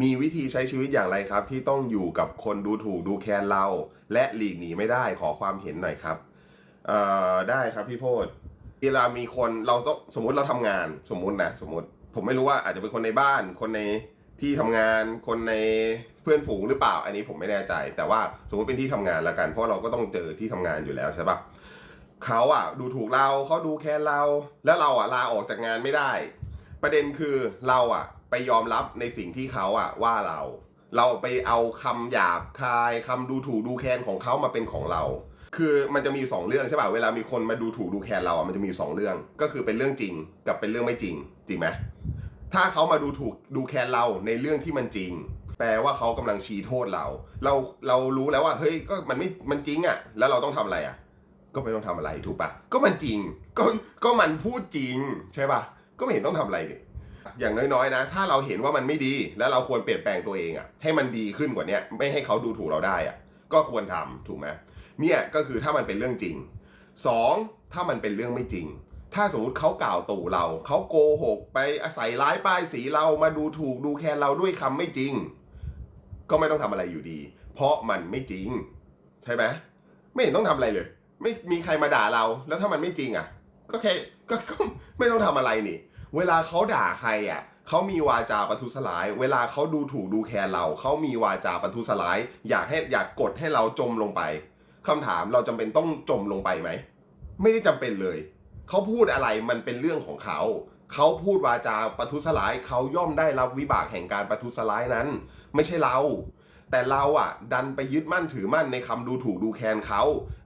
มีวิธีใช้ชีวิตอย่างไรครับ ที่ต้องอยู่กับคนดูถูกดูแคลนเรา และหลีกหนีไม่ได้ขอความเห็นหน่อยครับเอ่อได้ครับพี่โพดเวลามีคนเราต้องสมมติเราทำงานสมมตินะสมมติ ผมไม่รู้ว่าอาจจะเป็นคนในบ้าน คนในที่ทำงานคนในเพื่อนฝูงหรือเปล่า อันนี้ผมไม่แน่ใจ แต่ว่าสมมติเป็นที่ทำงานละกัน เพราะเราก็ต้องเจอที่ทำงานอยู่แล้วใช่ปะเขาอะ ดูถูกเราเขาดูแคลนเรา แล้วเราอะลาออกจากงานไม่ได้ ประเด็นคือเราอะ ไปยอมรับในสิ่งที่เขาอะว่าเรา เราไปเอาคำหยาบคายคำดูถูกดูแคลนของเขามาเป็นของเรา คือมันจะมีสองเรื่องใช่ป่ะเวลามีคนมาดูถูกดูแคลนเราอะมันจะมีอยู่สองเรื่อง ก็คือเป็นเรื่องจริงกับเป็นเรื่องไม่จริง จริงไหมถ้าเขามาดูถูกดูแคลนเราในเรื่องที่มันจริง แปลว่าเขากำลังชี้โทษเรา เราเรารู้แล้วว่าเฮ้ยก็มันไม่มันจริงอะแล้วเราต้องทำอะไรอะก็ไม่ต้องทำอะไรถูกปะก็มันจริง ก็ก็มันพูดจริงใช่ปะก็ไม่เห็นต้องทำอะไรนี่ อย่างน้อยๆนะ ถ้าเราเห็นว่ามันไม่ดี แล้วเราควรเปลี่ยนแปลงตัวเองอะให้มันดีขึ้นกว่านี้ไม่ให้เขาดูถูกเราได้อะก็ควรทำถูกไหมเนี่ยก็คือถ้ามันเป็นเรื่องจริงสองถ้ามันเป็นเรื่องไม่จริง ถ้าสมมติเขากล่าวตู่เรา เขาโกหกไปอาศัยร้ายป้ายสีเรามาดูถูกดูแคลนเราด้วยคำไม่จริง ก็ไม่ต้องทำอะไรอยู่ดี เพราะมันไม่จริง ใช่ไหมไม่เห็นต้องทำอะไรเลย ไม่มีใครมาด่าเรา แล้วถ้ามันไม่จริงอะ ก็แค่ก็ไม่ต้องทำอะไรนี่ เวลาเขาด่าใครอะเขามีวาจาประทุษร้าย เวลาเขาดูถูกดูแคลนเราเขามีวาจาประทุษร้าย อยากให้อยากกดให้เราจมลงไปคำถามเราจำเป็นต้องจมลงไปไหมไม่ได้จำเป็นเลยเขาพูดอะไรมันเป็นเรื่องของเขาเขาพูดวาจาประทุษร้ายเขาย่อมได้รับวิบากแห่งการประทุษร้ายนั้น ไม่ใช่เรา แต่เราอะ ดันไปยึดมั่นถือมั่นในคำดูถูกดูแคลนเขา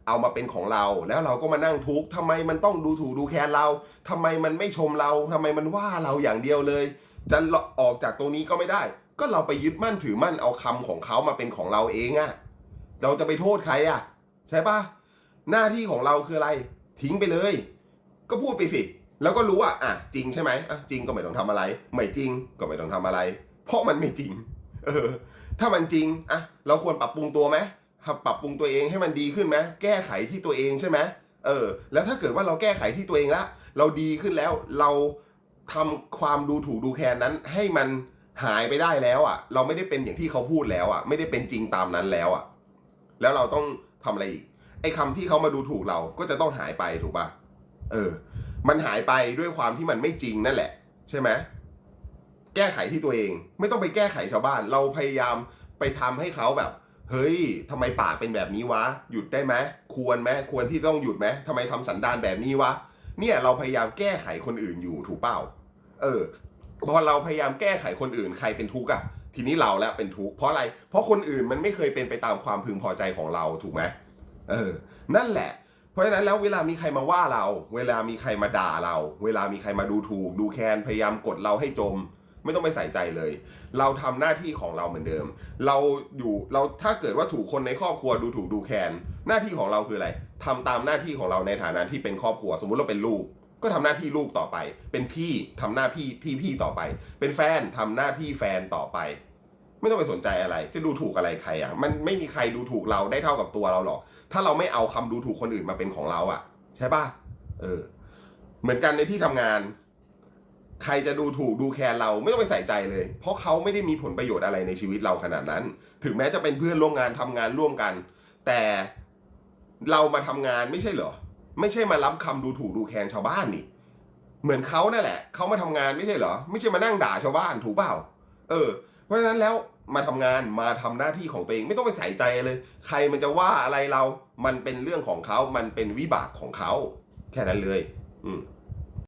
เอามาเป็นของเรา แล้วเราก็มานั่งทุกข์ทำไมมันต้องดูถูกดูแคลนเราทำไมมันไม่ชมเราทำไมมันว่าเราอย่างเดียวเลย จะออกจากตรงนี้ก็ไม่ได้ ก็เราไปยึดมั่นถือมั่นเอาคำของเขามาเป็นของเราเองอะเราจะไปโทษใครอะใช่ปะหน้าที่ของเราคืออะไร ทิ้งไปเลย ก็พูดไปสิแล้วก็รู้ว่าอะจริงใช่ไหมอะจริงก็ไม่ต้องทำอะไร ไม่จริงก็ไม่ต้องทำอะไร เพราะมันไม่จริง เออ ถ้ามันจริงอะเราควรปรับปรุงตัวไหมปรับปรุงตัวเองให้มันดีขึ้นไหมแก้ไขที่ตัวเองใช่ไหมเออ แล้วถ้าเกิดว่าเราแก้ไขที่ตัวเองละเราดีขึ้นแล้วเราทำความดูถูกดูแคลนนั้น ให้มันหายไปได้แล้วอะ เราไม่ได้เป็นอย่างที่เขาพูดแล้วอะ ไม่ได้เป็นจริงตามนั้นแล้วอะ แล้วเราต้องทำอะไรอีกไอ้คำที่เขามาดูถูกเราก็จะต้องหายไปถูกป่ะเออ มันหายไปด้วยความที่มันไม่จริงนั่นแหละ ใช่ไหม แก้ไขที่ตัวเอง ไม่ต้องไปแก้ไขชาวบ้าน เราพยายามไปทำให้เขาแบบ เฮ้ยทำไมป่าเป็นแบบนี้วะ หยุดได้ไหมควรไหมควรที่ต้องหยุดไหมทำไมทำสันดานแบบนี้วะเนี่ยเราพยายามแก้ไขคนอื่นอยู่ถูกเปล่า เออพอเราพยายามแก้ไขคนอื่นใครเป็นทุกข์อะทีนี้เราแล้วเป็นทุกข์เพราะอะไร เพราะคนอื่นมันไม่เคยเป็นไปตามความพึงพอใจของเราถูกไหมเออ นั่นแหละ เพราะฉะนั้นแล้วเวลามีใครมาว่าเรา เวลามีใครมาด่าเรา เวลามีใครมาดูถูก ดูแคลนพยายามกดเราให้จม ไม่ต้องไปใส่ใจเลย เราทำหน้าที่ของเราเหมือนเดิม เราอยู่เราถ้าเกิดว่าถูกคนในครอบครัวดูถูกดูแคลนหน้าที่ของเราคืออะไรทำตามหน้าที่ของเราในฐานะที่เป็นครอบครัว สมมุติเราเป็นลูก ก็ทำหน้าที่ลูกต่อไป เป็นพี่ทำหน้าพี่ที่พี่ต่อไป เป็นแฟนทำหน้าที่แฟนต่อไป ไม่ต้องไปสนใจอะไร จะดูถูกอะไรใครอะ มันไม่มีใครดูถูกเราได้เท่ากับตัวเราหรอก ถ้าเราไม่เอาคำดูถูกคนอื่นมาเป็นของเราอะ ใช่ปะเออ เหมือนกันในที่ทำงาน ใครจะดูถูกดูแคลนเราไม่ต้องไปใส่ใจเลย เพราะเขาไม่ได้มีผลประโยชน์อะไรในชีวิตเราขนาดนั้น ถึงแม้จะเป็นเพื่อนร่วมงานทำงานร่วมกัน แต่เรามาทำงานไม่ใช่เหรอ ไม่ใช่มารับคำดูถูกดูแคลนชาวบ้านนี่ เหมือนเขานั่นแหละเขามาทำงานไม่ใช่เหรอ ไม่ใช่มานั่งด่าชาวบ้านถูกเปล่า เออ เพราะฉะนั้นแล้วมาทำงานมาทำหน้าที่ของตัวเองไม่ต้องไปใส่ใจเลย ใครมันจะว่าอะไรเรา มันเป็นเรื่องของเขา มันเป็นวิบากของเขา แค่นั้นเลย อืม